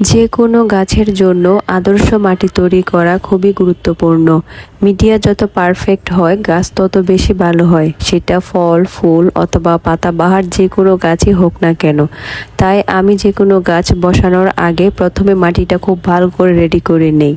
যে কোনো গাছের জন্য আদর্শ মাটি তৈরি করা খুবই গুরুত্বপূর্ণ। মিডিয়া যত পারফেক্ট হয়, গাছ তত বেশি ভালো হয়। সেটা ফল, ফুল অথবা পাতাবাহার যে কোনো গাছই হোক না কেন। তাই আমি যে কোনো গাছ বসানোর আগে প্রথমে মাটিটা খুব ভালো করে রেডি করে নেই।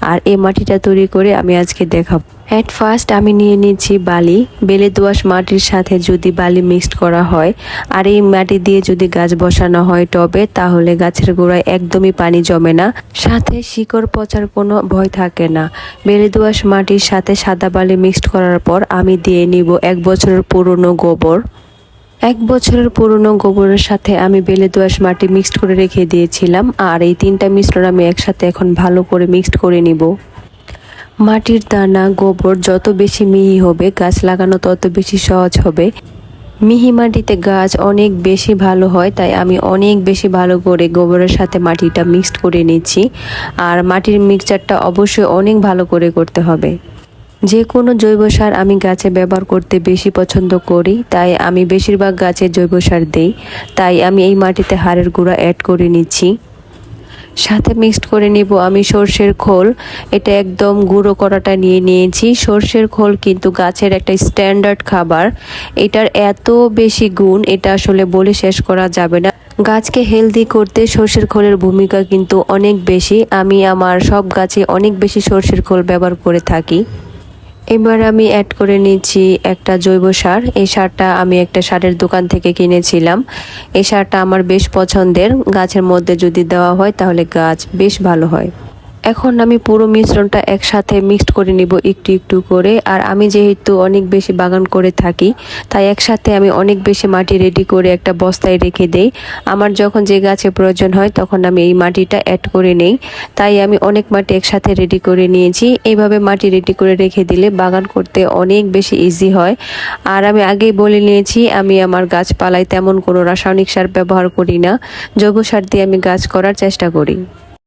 আর এই মাটিটা তৈরি করে আমি আজকে দেখাবো। অ্যাট ফার্স্ট আমি নিয়ে নিয়েছি বালি। বেলে দোয়াশ মাটির সাথে যদি বালি মিক্সড করা হয়, আর এই মাটি দিয়ে যদি গাছ বসানো হয় টবে, তাহলে গাছের গোড়ায় একদমই পানি জমে না। সাথে শিকড় পচার কোনো ভয় থাকে না। বেলে দোয়াশ মাটির সাথে সাদা বালি মিক্সড করার পর আমি দিয়ে নিব এক বছরের পুরনো গোবর। এক বছরের পুরনো গোবরের সাথে আমি বেলে দোয়াশ মাটি মিক্সড করে রেখে দিয়েছিলাম, আর এই তিনটা মিশ্রণ আমি একসাথে এখন ভালো করে মিক্সড করে নিব। মাটির দানা, গোবর যত বেশি মিহি হবে, গাছ লাগানো তত বেশি সহজ হবে। মিহি মাটিতে গাছ অনেক বেশি ভালো হয়, তাই আমি অনেক বেশি ভালো করে গোবরের সাথে মাটিটা মিক্সড করে নিচ্ছি। আর মাটির মিক্সচারটা অবশ্যই অনেক ভালো করে করতে হবে। যে কোনো জৈব সার আমি গাছে ব্যবহার করতে বেশি পছন্দ করি, তাই আমি বেশিরভাগ গাছে জৈব সার দিই। তাই আমি এই মাটিতে হাড়ের গুঁড়া অ্যাড করে নিচ্ছি। সাথে মিক্সড করে নিব আমি সর্ষের খোল। এটা একদম গুঁড়ো করাটা নিয়ে নিয়েছি। সর্ষের খোল কিন্তু গাছের একটা স্ট্যান্ডার্ড খাবার। এটার এত বেশি গুণ, এটা আসলে বলে শেষ করা যাবে না। গাছকে হেলদি করতে সর্ষের খোলের ভূমিকা কিন্তু অনেক বেশি। আমি আমার সব গাছে অনেক বেশি সর্ষের খোল ব্যবহার করে থাকি। এবার আমি অ্যাড করে নিয়েছি একটা জৈব সার। এই সারটা আমি একটা সারের দোকান থেকে কিনেছিলাম। এই সারটা আমার বেশ পছন্দের। গাছের মধ্যে যদি দেওয়া হয় তাহলে গাছ বেশ ভালো হয়। এখন আমি পুরো মিশ্রণটা একসাথে মিক্সড করে নিব একটু একটু করে। আর আমি যেহেতু অনেক বেশি বাগান করে থাকি, তাই একসাথে আমি অনেক বেশি মাটি রেডি করে একটা বস্তায় রেখে দেই। আমার যখন যে গাছে প্রয়োজন হয়, তখন আমি এই মাটিটা অ্যাড করে নেই। তাই আমি অনেক মাটি একসাথে রেডি করে নিয়েছি। এইভাবে মাটি রেডি করে রেখে দিলে বাগান করতে অনেক বেশি ইজি হয়। আর আমি আগেই বলে নিয়েছি, আমি আমার গাছপালায় তেমন কোনো রাসায়নিক সার ব্যবহার করি না। জৈব সার দিয়ে আমি গাছ করার চেষ্টা করি।